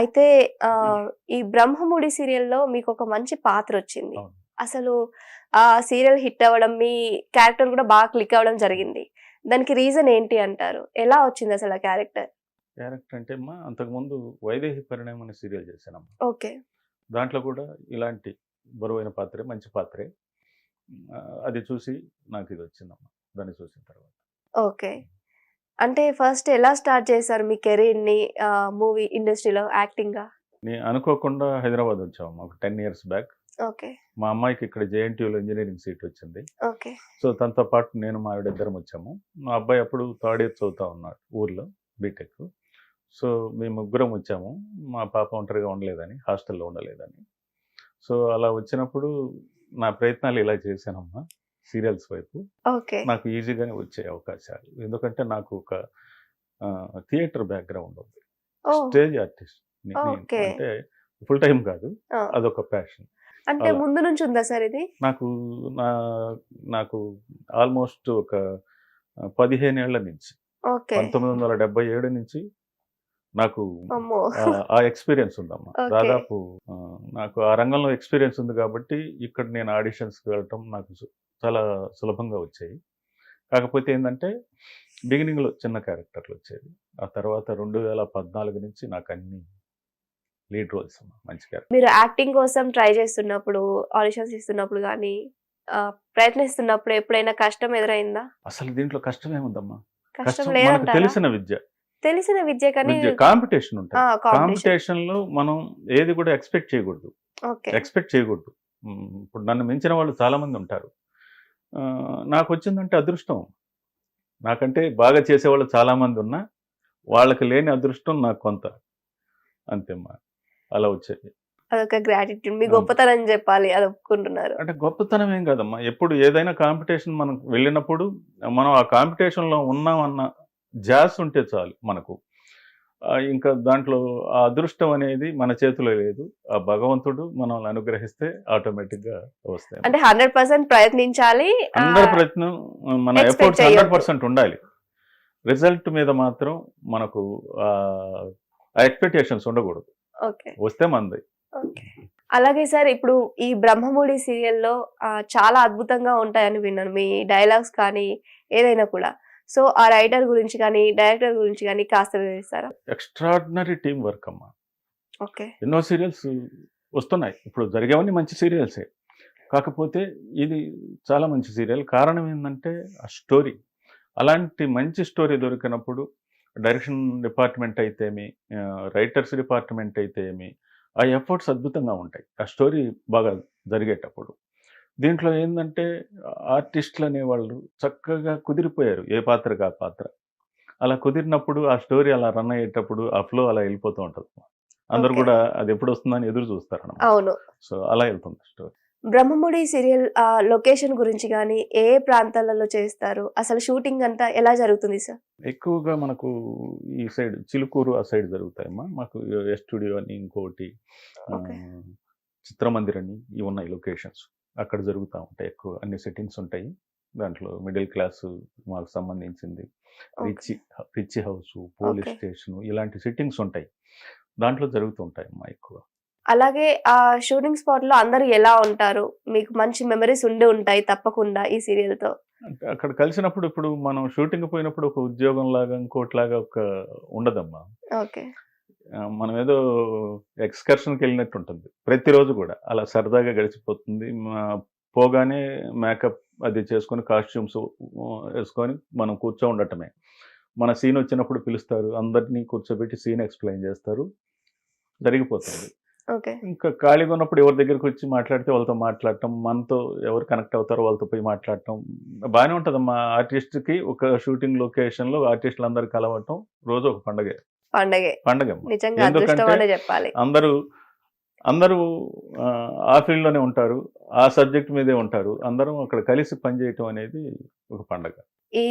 అయితే ఈ బ్రహ్మముడి సీరియల్లో మీకు ఒక మంచి పాత్ర వచ్చింది. అసలు ఆ సీరియల్ హిట్ అవ్వడం మీ క్యారెక్టర్ కూడా బాగా క్లిక్ అవ్వడం జరిగింది. దానికి రీజన్ ఏంటి అంటారు? ఎలా వచ్చింది అసలు ఆ క్యారెక్టర్? క్యారెక్టర్ అంటే అమ్మా అంతకుముందు వైదేహి పరిణయం అనే సీరియల్ చేశానమ్మా. ఓకే. దాంట్లో కూడా ఇలాంటి బరువైన పాత్రే మంచి పాత్రే. అది చూసి నాకు ఇది వచ్చిందమ్మా. దాన్ని చూసిన తర్వాత. ఓకే. అంటే ఫస్ట్ ఎలా స్టార్ట్ చేశారు మీ కెరీర్ని మూవీ ఇండస్ట్రీలో యాక్టింగ్గా నేను అనుకోకుండా హైదరాబాద్ వచ్చామమ్మా ఒక టెన్ ఇయర్స్ బ్యాక్. ఓకే. మా అమ్మాయికి ఇక్కడ జేఎన్టీయూలో ఇంజనీరింగ్ సీట్ వచ్చింది. ఓకే. సో తనతో పాటు నేను మా ఆవిడ ఇద్దరం వచ్చాము. మా అబ్బాయి అప్పుడు థర్డ్ ఇయర్ చదువుతా ఉన్నాడు ఊర్లో బీటెక్. సో మేము ముగ్గురం వచ్చాము. మా పాప ఒంటరిగా ఉండలేదని హాస్టల్లో ఉండలేదని. సో అలా వచ్చినప్పుడు నా ప్రయత్నాలు ఇలా చేశానమ్మా. సీరియల్స్ వైపు నాకు ఈజీగానే వచ్చే అవకాశాలు. ఎందుకంటే నాకు ఒక థియేటర్ బ్యాక్గ్రౌండ్ ఉంది. Stage artist. అంటే ఫుల్ టైం కాదు. అదొక ప్యాషన్. అంటే. ముందు నుంచి ఉందా సార్ ఇది? నాకు నా నాకు ఆల్మోస్ట్ ఒక పదిహేను ఏళ్ళ నుంచి. పంతొమ్మిది వందల డెబ్బై ఏడు నుంచి నాకు ఆ- ఎక్స్పీరియన్స్ ఉందమ్మా. దాదాపు నాకు ఆ రంగంలో ఎక్స్పీరియన్స్ ఉంది కాబట్టి ఇక్కడ నేను ఆడిషన్స్కి వెళ్ళటం నాకు చాలా సులభంగా వచ్చాయి. కాకపోతే ఏంటంటే బిగినింగ్లో చిన్న క్యారెక్టర్లు వచ్చేవి. ఆ తర్వాత రెండు వేల పద్నాలుగు నుంచి నాకు అన్ని లీడ్ రోల్స్ మంచి క్యారెక్టర్ మీరు యాక్టింగ్ కోసం ట్రై చేస్తున్నప్పుడు ఆడిషన్స్ ఇస్తున్నప్పుడు కానీ ప్రయత్నిస్తున్నప్పుడు ఎప్పుడైనా కష్టం ఎదురైందా? అసలు దీంట్లో కష్టం ఏముందమ్మా? కష్టం మనకు తెలిసిన విద్య. తెలిసిన విద్య కానీ కాంపిటీషన్ ఉంటుంది. కాంపిటీషన్లో మనం ఏది కూడా ఎక్స్పెక్ట్ చేయకూడదు. ఎక్స్పెక్ట్ చేయకూడదు. ఇప్పుడు నన్ను మించిన వాళ్ళు చాలా మంది ఉంటారు. నాకు వచ్చిందంటే అదృష్టం. నాకంటే బాగా చేసేవాళ్ళు చాలా మంది ఉన్నా వాళ్ళకి లేని అదృష్టం నాకు కొంత. అంతేమ్మా అలా వచ్చేది. అదొక గ్రాటిట్యూడ్ మీ. గొప్పతనం చెప్పాలి అది ఒప్పుకుంటున్నారు. అంటే గొప్పతనం ఏం కాదమ్మా. ఎప్పుడు ఏదైనా కాంపిటీషన్ మనం వెళ్ళినప్పుడు మనం ఆ కాంపిటీషన్లో ఉన్నామన్న జాస్ ఉంటే చాలు మనకు. ఇంకా దాంట్లో ఆ అదృష్టం అనేది మన చేతిలో లేదు. ఆ భగవంతుడు మనల్ని అనుగ్రహిస్తే ఆటోమేటిక్గా వస్తాయి అంటే హండ్రెడ్ పర్సెంట్ ప్రయత్నించాలి. అందరి ప్రయత్నం మన ఎఫర్ట్స్. హండ్రెడ్ పర్సెంట్ ఉండాలి. రిజల్ట్ మీద మాత్రం మనకు ఎక్స్పెక్టేషన్స్ ఉండకూడదు. ఓకే. వస్తే మంది. ఓకే. అలాగే సార్ ఇప్పుడు ఈ బ్రహ్మముడి సీరియల్లో చాలా అద్భుతంగా ఉంటాయని విన్నాను. మీ డైలాగ్స్ కానీ ఏదైనా కూడా. సో ఆ రైటర్ గురించి కానీ డైరెక్టర్ గురించి కానీ కాస్త వివరిస్తారా? ఎక్స్ట్రాడినరీ టీం వర్క్ అమ్మా. ఓకే. ఎన్నో సీరియల్స్ వస్తున్నాయి. ఇప్పుడు జరిగేవన్నీ మంచి సీరియల్సే కాకపోతే ఇది చాలా మంచి సీరియల్ కారణం ఏంటంటే ఆ స్టోరీ అలాంటి మంచి స్టోరీ దొరికినప్పుడు డైరెక్షన్ డిపార్ట్మెంట్ అయితేమి రైటర్స్ డిపార్ట్మెంట్ అయితేమి ఆ ఎఫర్ట్స్ అద్భుతంగా ఉంటాయి. ఆ స్టోరీ బాగా జరిగేటప్పుడు. దీంట్లో ఏంటంటే ఆర్టిస్టులు అనేవాళ్ళు చక్కగా కుదిరిపోయారు ఏ పాత్రకు ఆ పాత్ర. అలా కుదిరినప్పుడు ఆ స్టోరీ అలా రన్ అయ్యేటప్పుడు ఆ ఫ్లో అలా వెళ్ళిపోతూ ఉంటుంది. అందరు. కూడా అది ఎప్పుడు వస్తుందని ఎదురు చూస్తారు అవును. సో అలా వెళ్తుంది స్టోరీ. బ్రహ్మముడి సీరియల్ లొకేషన్ గురించి కానీ ఏ ప్రాంతాలలో చేస్తారు? అసలు షూటింగ్ అంతా ఎలా జరుగుతుంది సార్? ఎక్కువగా మనకు ఈ సైడ్ చిలుకూరు ఆ సైడ్ జరుగుతాయమ్మా. మాకు ఎస్ స్టూడియో అని ఇంకోటి ఆ. చిత్రమందిర్ అని ఇవి ఉన్నాయి లొకేషన్స్. అక్కడ జరుగుతూ ఉంటాయి ఎక్కువ. అన్ని సెట్టింగ్స్ ఉంటాయి. దాంట్లో మిడిల్ క్లాస్ మాకు సంబంధించింది. Rich rich house police. Station ఇలాంటి సెట్టింగ్స్ ఉంటాయి. దాంట్లో జరుగుతూ ఉంటాయమ్మా ఎక్కువ. అలాగే ఆ షూటింగ్ స్పాట్లో అందరూ ఎలా ఉంటారు? మీకు మంచి మెమరీస్ ఉండి ఉంటాయి తప్పకుండా ఈ సీరియల్తో. అక్కడ కలిసినప్పుడు ఇప్పుడు మనం షూటింగ్ పోయినప్పుడు ఒక ఉద్యోగం లాగా ఇంకోటిలాగా ఒక ఉండదమ్మా. ఓకే. మనం ఏదో ఎక్స్కర్షన్కి వెళ్ళినట్టు ఉంటుంది. ప్రతిరోజు కూడా అలా సరదాగా గడిచిపోతుంది. మా- పోగానే మేకప్ అది చేసుకొని కాస్ట్యూమ్స్ వేసుకొని మనం కూర్చో ఉండటమే మన సీన్ వచ్చినప్పుడు పిలుస్తారు. అందరినీ కూర్చోబెట్టి సీన్ ఎక్స్ప్లెయిన్ చేస్తారు. జరిగిపోతుంది. ఓకే. ఇంకా ఖాళీగా ఉన్నప్పుడు ఎవరి దగ్గరికి వచ్చి మాట్లాడితే వాళ్ళతో మాట్లాడటం మనతో ఎవరు కనెక్ట్ అవుతారో వాళ్ళతో పోయి మాట్లాడటం. బాగానే ఉంటుందమ్మా. ఆర్టిస్ట్కి ఒక షూటింగ్ లొకేషన్లో ఆర్టిస్టులు అందరు కలవటం రోజు ఒక పండగే. పండగే. పండగ నిజంగా అదృష్టం ఎందుకంటే అనే చెప్పాలి. అందరూ అందరూ ఆ, ఫీల్డ్లోనే ఉంటారు ఆ సబ్జెక్ట్ మీదే ఉంటారు అందరం అక్కడ కలిసి పనిచేయటం అనేది ఒక పండగ. ఈ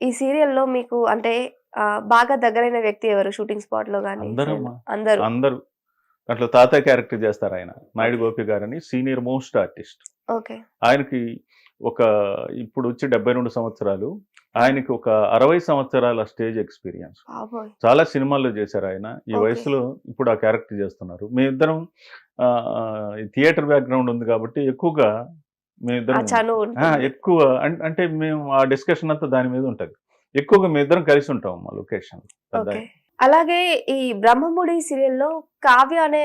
ఈ సీరియల్లో మీకు అంటే బాగా దగ్గరైన వ్యక్తి ఎవరు? షూటింగ్ స్పాట్లో కానీ. అందరూ. అందరూ. దాంట్లో తాతయ్య క్యారెక్టర్ చేస్తారు ఆయన నాయుడు గోపి గారని సీనియర్ మోస్ట్ ఆర్టిస్ట్. ఓకే. ఆయనకి ఒక ఇప్పుడు వచ్చి డెబ్బై రెండు సంవత్సరాలు ఆయనకి ఒక అరవై సంవత్సరాల స్టేజ్ ఎక్స్పీరియన్స్. చాలా సినిమాల్లో చేశారు ఆయన. ఈ. వయసులో ఇప్పుడు ఆ క్యారెక్టర్ చేస్తున్నారు. మీ ఇద్దరం థియేటర్ బ్యాక్గ్రౌండ్ ఉంది కాబట్టి ఎక్కువగా మీ ఆ ఇద్దరం చనువు ఆ, ఉంటుంది. ఎక్కువ అంటే మేము ఆ డిస్కషన్ అంతా దాని మీద ఉంటది. ఎక్కువగా మీ ఇద్దరం కలిసి ఉంటాం మా లొకేషన్. అలాగే ఈ బ్రహ్మముడి సీరియల్లో కావ్య అనే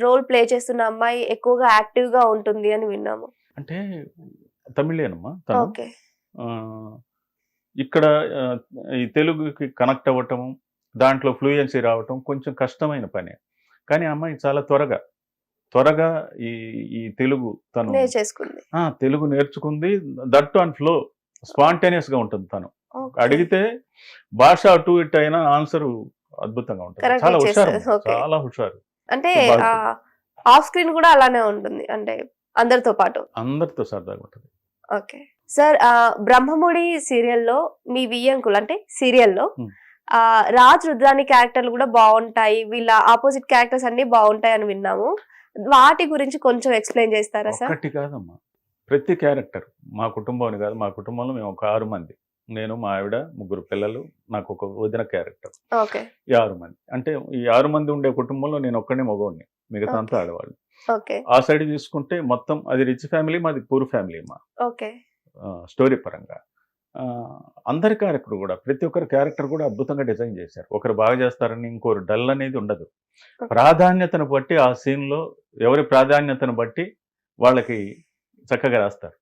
రోల్ ప్లే చేస్తున్న అమ్మాయి ఎక్కువగా యాక్టివ్గా ఉంటుంది అని విన్నాము. అంటే తమిళేనమ్మా తను. ఇక్కడ ఈ తెలుగుకి కనెక్ట్ అవ్వటం దాంట్లో ఫ్లూయెన్సీ రావటం కొంచెం కష్టమైన పని. కానీ అమ్మాయి చాలా త్వరగా త్వరగా ఈ ఈ తెలుగు తను తెలుగు నేర్చుకుంది. దట్ అండ్ ఫ్లో స్పాంటేనియస్గా ఉంటుంది తను. అడిగితే భాష అటు ఇటు అయినా ఆన్సర్ అద్భుతంగా ఉంటుంది. చాలా హుషారు. చాలా హుషారు. అంటే ఆఫ్ స్క్రీన్ కూడా అలానే ఉంటుంది. అంటే అందరితో పాటు. అందరితో సరదాగా ఉంటుంది. ఓకే. సార్ బ్రహ్మముడి సీరియల్లో మీ వియ్యంకులు అంటే సీరియల్లో. ఆ రాజ్ రుద్రాని క్యారెక్టర్లు కూడా బాగుంటాయి వీళ్ళ ఆపోజిట్ క్యారెక్టర్స్ అన్ని బాగుంటాయి అని విన్నాము. వాటి గురించి కొంచెం ఎక్స్ప్లెయిన్ చేస్తారా సార్? కాదమ్మా. ప్రతి క్యారెక్టర్ మా కుటుంబం కాదు మా కుటుంబంలో మేము ఒక ఆరు మంది. నేను మా ఆవిడ ముగ్గురు పిల్లలు నాకు ఒక వదిన క్యారెక్టర్. ఓకే. ఈ ఆరు మంది. అంటే ఈ ఆరు మంది ఉండే కుటుంబంలో నేను ఒక్కడే మగవాడిని మిగతా అంతా. ఆడవాళ్ళు ఓకే. ఆ సైడ్ తీసుకుంటే మొత్తం అది రిచ్ ఫ్యామిలీ మాది పూర్ ఫ్యామిలీ మా ఓకే. స్టోరీ పరంగా. ఆ, అందరి క్యారెక్టర్ కూడా ప్రతి ఒక్కరి క్యారెక్టర్ కూడా అద్భుతంగా డిజైన్ చేశారు. ఒకరు బాగా చేస్తారని ఇంకోరు డల్ అనేది ఉండదు. ప్రాధాన్యతను బట్టి ఆ సీన్లో ఎవరి ప్రాధాన్యతను బట్టి వాళ్ళకి చక్కగా రాస్తారు.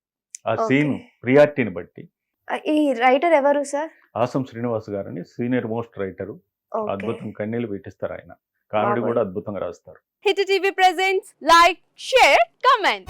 ఆ. సీన్ ప్రియారిటీని బట్టి. ఈ రైటర్ ఎవరు సార్? ఆసం శ్రీనివాస్ గారని సీనియర్ మోస్ట్ రైటరు. అద్భుతం కన్నీళ్ళు పెట్టిస్తారు ఆయన. కామెడీ. కూడా అద్భుతంగా రాస్తారు. Hit TV presents like share comment.